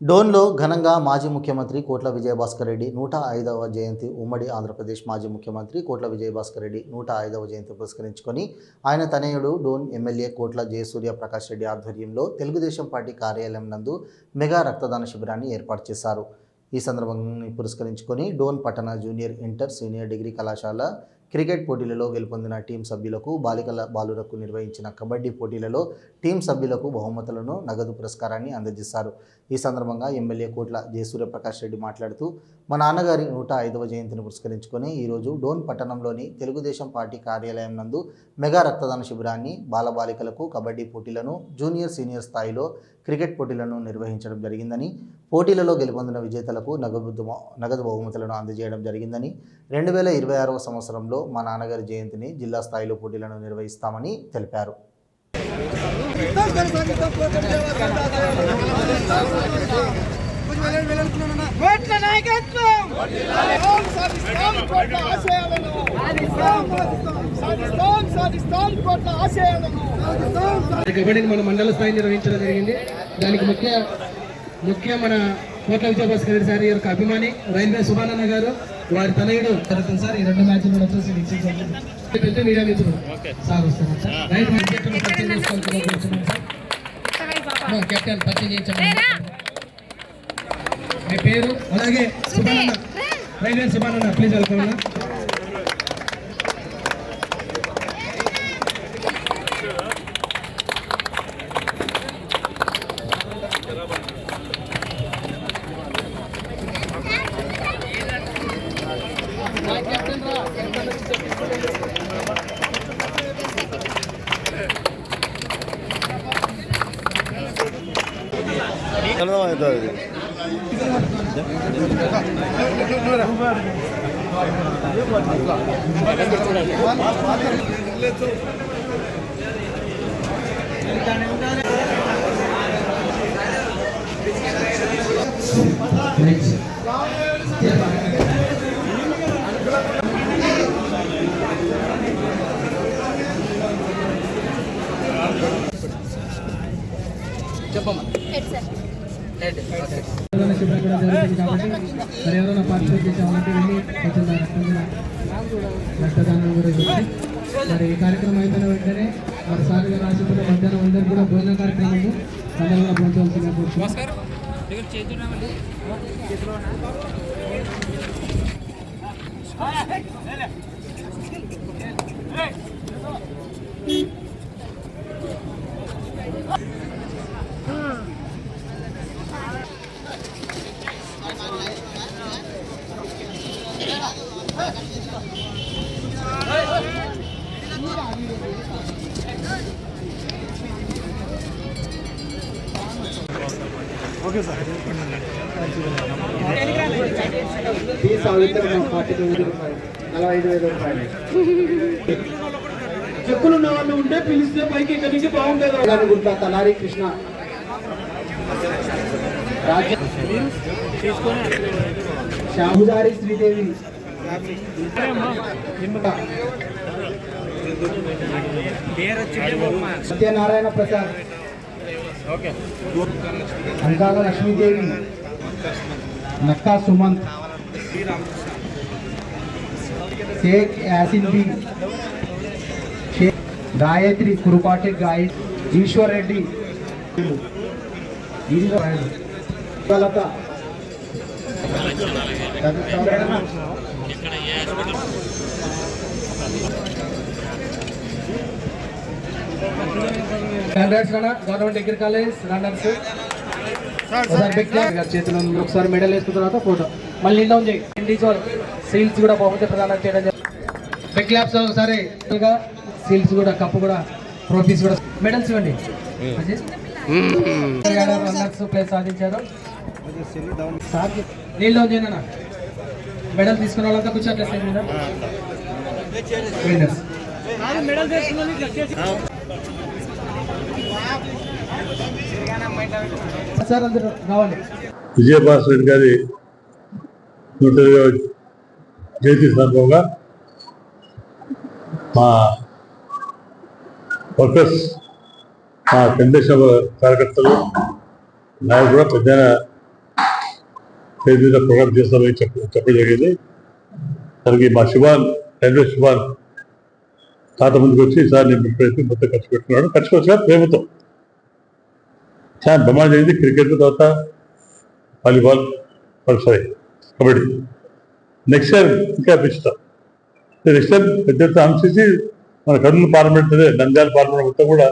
డోన్లో ఘనంగా మాజీ ముఖ్యమంత్రి కోట్ల విజయభాస్కర్ రెడ్డి నూట ఐదవ జయంతి ఉమ్మడి ఆంధ్రప్రదేశ్ మాజీ ముఖ్యమంత్రి కోట్ల విజయభాస్కర్ రెడ్డి నూట ఐదవ జయంతి పురస్కరించుకొని ఆయన తనయుడు డోన్ ఎమ్మెల్యే కోట్ల జయసూర్య ప్రకాష్ రెడ్డి ఆధ్వర్యంలో తెలుగుదేశం పార్టీ కార్యాలయం నందు మెగా రక్తదాన శిబిరాన్ని ఏర్పాటు చేశారు. ఈ సందర్భాన్ని పురస్కరించుకొని డోన్ పట్టణ జూనియర్ ఇంటర్ సీనియర్ డిగ్రీ కళాశాల క్రికెట్ పోటీలలో గెలుపొందిన టీం సభ్యులకు బాలికల బాలురకు నిర్వహించిన కబడ్డీ పోటీలలో టీం సభ్యులకు బహుమతులను నగదు పురస్కారాన్ని అందజేశారు. ఈ సందర్భంగా ఎమ్మెల్యే కోట్ల జయసూర్యప్రకాష్ రెడ్డి మాట్లాడుతూ మా నాన్నగారి నూట ఐదవ జయంతిని పురస్కరించుకొని ఈరోజు డోన్ పట్టణంలోని తెలుగుదేశం పార్టీ కార్యాలయం నందు మెగా రక్తదాన శిబిరాన్ని బాలబాలికలకు కబడ్డీ పోటీలను జూనియర్ సీనియర్ స్థాయిలో క్రికెట్ పోటీలను నిర్వహించడం జరిగిందని పోటీలలో గెలుపొందిన విజేతలకు నగదు నగదు బహుమతులను అందజేయడం జరిగిందని రెండు వేల ఇరవై ఆరవ సంవత్సరంలో మా నాన్నగారి జయంతిని జిల్లా స్థాయిలో పోటీలను నిర్వహిస్తామని తెలిపారు. సాధిస్తాం సాధిస్తాం సాధిస్తాం ఆశయాలను! కబడ్డీని మన మండల స్థాయి నిర్వహించడం జరిగింది. దానికి ముఖ్య ముఖ్య మన కోట్ల విజయభాస్కర్ సార్ యొక్క అభిమాని రైల్వే సుభానన్న గారు వారి తనయుడు జరుగుతుంది సార్. ఈ రెండు మ్యాచ్లు కూడా వచ్చేసి వీక్షించండి. పెద్ద మీడియా మిత్రులు సార్ వస్తున్నారు సార్. రైతు వికెట్లను పరిచయం చేసుకోవాల్సిందిగా కోరుతున్నాం సార్. మా కెప్టెన్ పరిచయం చేయించండి మీ పేరు? అలాగే Subhananna. Railway Subhananna please welcome అన్న నెక్స్ట్ రక్తదాన శిబిరం కూడా జరుగుతుంది కాబట్టి మరి ఎవరైనా పార్టిసిపేట్ చేసే వెళ్ళి కొంచెం రక్తదానం కూడా చేయండి మరి ఈ కార్యక్రమం అయిపోయిన వెంటనే మరి సార్ గారు ఆశిస్తున్న మధ్యాహ్నం అందరికీ కూడా భోజన కార్యక్రమము అందరూ కూడా భోజనం కోరుతున్నాం ఈ సావిత్రం పార్టీ తొమ్మిది రూపాయలు నలభై ఐదు వేల రూపాయలు చెక్కులు ఉన్న వాళ్ళు ఉంటే పిలిస్తే పైకి ఇక్కడి నుంచి బాగుంటుంది గుంట తలారి కృష్ణ శ్యాముదారి శ్రీదేవి సత్యనారాయణ ప్రసాద్. అంకాల లక్ష్మీదేవి నక్కా సుమంత్ షేక్ యాసిన్ బి షేక్ గాయత్రి కురుపాటి గాయ ఈశ్వర్ రెడ్డి లత government degree college ఒకసారి గారి చేతిలో మెడల్ వేసుకున్న తర్వాత ఫోటో మళ్ళీ డౌన్ చేయి. ఇండివిజువల్ సీల్స్ కూడా బహుమతి ప్రదానం చేయడం జరిగింది. బిగ్ క్లాప్స్ ఒకసారి. సీల్స్ కూడా కప్పు కూడా ట్రోఫీస్ కూడా. మెడల్స్ ఇవ్వండి. రన్నర్స్ ప్లేస్ సాధించారు. నీళ్ళు డౌన్ చేయండి అన్న మెడల్ తీసుకున్న వాళ్ళంతా మీద. విన్నర్స్ సార్ అందరూ రావాలి విజయభాస్కర్ రెడ్డి గారి నూట ఇరవై జయంతి సందర్భంగా మా వర్కర్స్ మా తెలుగుదేశం కార్యకర్తలు నాయకులు కూడా పెద్ద స్టేజ్ మీద ప్రోగ్రామ్ చేస్తామని చెప్ప చెప్పడం జరిగింది. దానికి మా శివాన్ రైల్వే శివాన్ తాత ముందుకు వచ్చి సార్ నేను ప్రయత్నం మొత్తం ఖర్చు పెట్టుకున్నాడు. ఖర్చు వచ్చిన ప్రేమతో. చాలా బ్రహ్మాండం జరిగింది. క్రికెట్ తర్వాత volleyball sorry kabaddi. Next year ఇంకా పెంచుతాం నెక్స్ట్ ఇయర్ పెద్ద ఎత్తున మన కర్నూలు పార్లమెంట్ అదే నంద్యాల పార్లమెంట్ మొత్తం కూడా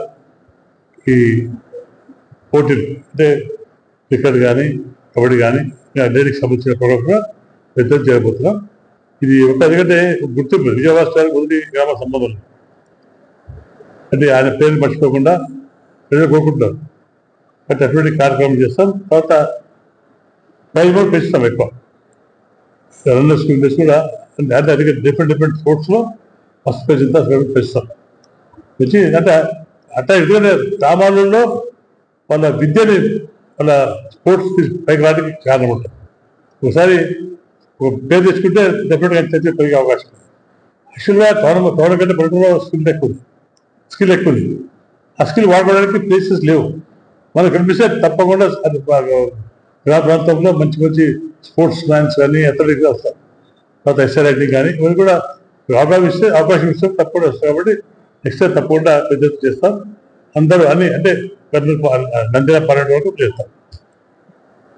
ఈ పోటీలు అంటే క్రికెట్ కానీ కబడ్డీ కానీ అన్నిటికి సంబంధించిన ప్రోగ్రామ్ కూడా పెద్ద చేయబోతున్నాం ఇది ఒక ఎందుకంటే గుర్తింపు విజయవాడ మొదటి గ్రామ సంబంధం. అంటే ఆయన పేరు మర్చిపోకుండా ప్రజలు కోరుకుంటున్నారు. కాబట్టి అటువంటి కార్యక్రమం చేస్తాం తర్వాత ప్రైజ్ కూడా పెంచుతాం ఎక్కువ రన్నర్స్ స్కూల్స్ కూడా అంటే అంటే అది డిఫరెంట్ డిఫరెంట్ స్పోర్ట్స్లో ఫస్ట్ పెంచుతా పెంచుతాం పెంచి అంటే అట్లా ఎందుకంటే సామాన్యుల్లో వాళ్ళ విద్యని వాళ్ళ స్పోర్ట్స్ పైకి రావడానికి కారణం ఉంటుంది. ఒకసారి ఒక పేరు తెచ్చుకుంటే డెఫినెట్గా చర్చ పెరిగే అవకాశం ఉంది. యాక్చువల్గా టోర్నమెంట్ టోర్నమెంట్ కంటే పల్లెటూరులో స్కిల్ ఎక్కువ ఉంది. స్కిల్ ఎక్కువ ఉంది. ఆ స్కిల్ వాడుకోవడానికి ప్లేసెస్ లేవు. మనకు కనిపిస్తే తప్పకుండా అది గ్రామ ప్రాంతంలో మంచి మంచి స్పోర్ట్స్ మ్యాన్స్ కానీ అథ్లెటిక్స్ వస్తారు. తర్వాత ఎస్ఐ రైటింగ్ కానీ ఇవన్నీ కూడా అవకాశం ఇస్తే అవకాశం ఇస్తే తప్పకుండా వస్తాయి కాబట్టి నెక్స్ట్ టైం తప్పకుండా పెద్ద చేస్తాం. అందరూ అన్ని అంటే కర్నూలు పా- నంద్యాల పర్యటన వరకు చేస్తాం.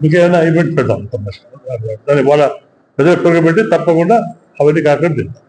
ఇంకేమైనా ఈవెంట్ పెడతాం తప్పకుండా. దాని వాళ్ళ ప్రజల పెట్టి తప్పకుండా అవన్నీ కార్యక్రమం చేస్తాం